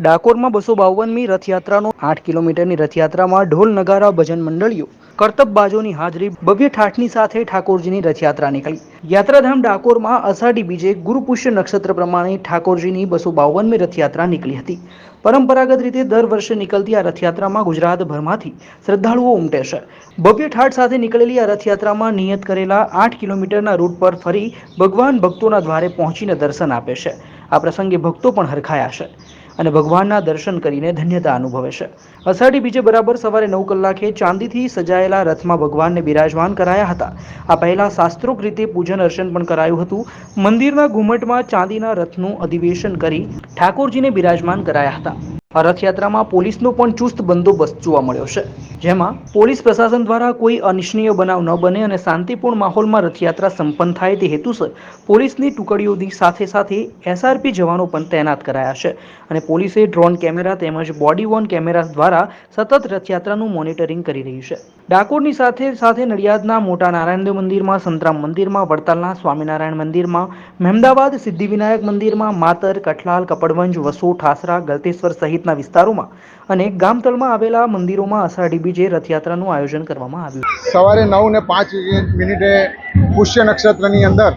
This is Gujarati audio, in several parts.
ડાકોરમાં બસો બાવનમી રથયાત્રાનો આઠ કિલોમીટરની રથયાત્રામાં ઢોલ નગારા ભજન મંડળીઓ કરતબ બાજોની હાજરી, ભવ્ય ઠાઠની સાથે ઠાકોરજીની રથયાત્રા નીકળી. યાત્રાધામ ડાકોરમાં અષાઢી બીજે ગુરુપુષ્ય નક્ષત્ર પ્રમાણે ઠાકોરજીની બસો બાવનમી રથયાત્રા નીકળી હતી. પરંપરાગત રીતે દર વર્ષે નીકળતી આ રથયાત્રામાં ગુજરાતભરમાંથી શ્રદ્ધાળુઓ ઉમટે છે. ભવ્ય ઠાઠ સાથે નીકળેલી આ રથયાત્રામાં નિયત કરેલા આઠ કિલોમીટરના રૂટ પર ફરી ભગવાન ભક્તોના દ્વારે પહોંચીને દર્શન આપે છે. આ પ્રસંગે ભક્તો પણ હરખાયા છે. અને ભગવાનના દર્શન કરીને ધન્યતા અનુભવે છે. અષાઢી બીજે બરાબર સવારે નવ કલાકે ચાંદીથી સજાયેલા રથમાં ભગવાનને બિરાજમાન કરાયા હતા. આ પહેલા શાસ્ત્રોક રીતે પૂજન અર્ચન પણ કરાયું હતું. મંદિરના ઘુમટમાં ચાંદીના રથનું અધિવેશન કરી ઠાકોરજીને બિરાજમાન કરાયા હતા. આ રથયાત્રામાં પોલીસનો પણ ચુસ્ત બંદોબસ્ત જોવા મળ્યો છે. જેમાં પોલીસ પ્રશાસન દ્વારા કોઈ અનિચ્છનીય બનાવ ન બને અને શાંતિપૂર્ણ માહોલમાં રથયાત્રા સંપન્ન થાય તે હેતુસર પોલીસની ટુકડીઓની સાથે સાથે એસઆરપી જવાનો પણ તૈનાત કરાયા છે. અને પોલીસે ડ્રોન કેમેરા તેમજ બોડી વોર્ન કેમેરા દ્વારા સતત રથયાત્રાનું મોનિટરિંગ કરી રહ્યું છે. ડાકોરની સાથે સાથે નડિયાદના મોટા નારાયણદેવ મંદિરમાં, સંતરામ મંદિરમાં, વડતાલના સ્વામિનારાયણ મંદિરમાં, મહેમદાવાદ સિદ્ધિવિનાયક મંદિરમાં, માતર, કઠલાલ, કપડવંજ, વસો, ઠાસરા, ગલતેશ્વર સહિતના વિસ્તારોમાં અને ગામતળમાં આવેલા મંદિરોમાં અષાઢી બીજે રથયાત્રાનું આયોજન કરવામાં આવ્યું. સવારે નવ ને પાંચ મિનિટે પુષ્ય નક્ષત્રની અંદર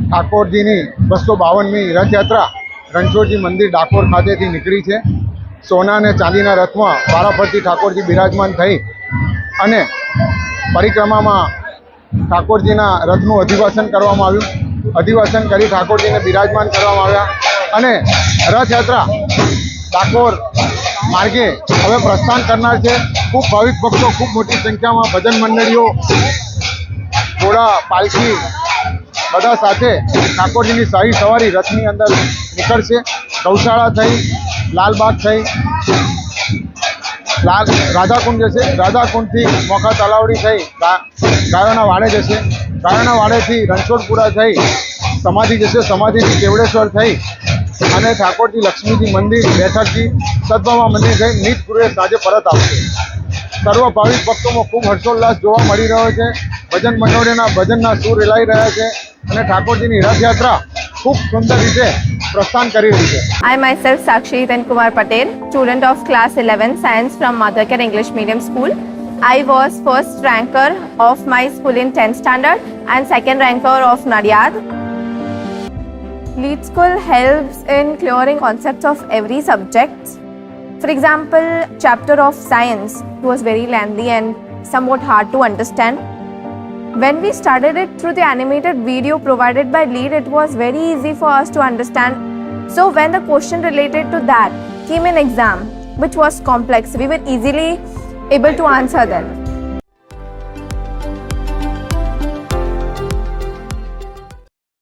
ઠાકોરજીની બસો બાવનમી રથયાત્રા રણછોડજી મંદિર ડાકોર ખાતેથી નીકળી છે. સોના અને ચાંદીના રથમાં વારાફરતી ઠાકોરજી બિરાજમાન થઈ અને પરિક્રમામાં ઠાકોરજીના રથનું અધિવાસન કરવામાં આવ્યું. અધિવાસન કરી ઠાકોરજીને બિરાજમાન કરવામાં આવ્યા અને રથયાત્રા ડાકોર માર્ગે હવે પ્રસ્થાન કરનાર છે. ખૂબ ભાવિક ભક્તો, ખૂબ મોટી સંખ્યામાં ભજન મંડળીઓ ઘોડા, પાલખી બધા સાથે ઠાકોરજીની શાહી સવારી રથની અંદર નીકળશે. ગૌશાળા થઈ, લાલબાગ થઈ, લાલ રાધાકુંડ જશે. રાધાકુંડથી મોખા તલાવડી થઈ ગાયોના વાડે જશે. ગાયોના વાડેથી રણછોડપુરા થઈ, સમાધિ જશે. સમાધિથી કેવડેશ્વર થઈ અને ઠાકોરજી લક્ષ્મીજી મંદિર બેઠકજી સદભામા મંદિર થઈ નીત પૂર્વે સાંજે પરત આવશે સર્વ ભાવિક ભક્તોમાં ખૂબ હર્ષોલ્લાસ જોવા મળી રહ્યો છે ભજન મંડળીના ભજનના સૂર રેલાઈ રહ્યા છે અને ઠાકોરજીની રથયાત્રા ખૂબ સુંદર રીતે પ્રસ્થાન કરી રહી છે I myself Sakshi Then Kumar Patel, student of class 11 science from Mothercare English Medium School. I was first ranker of my school in 10th standard and second ranker of Nadiad. Lead school helps in clearing concepts of every subject. For example, chapter of science was very lengthy and somewhat hard to understand. When we started it through the animated video provided by Lead, it was very easy for us to understand. So when the question related to that came in exam, which was complex, we were easily able to answer them.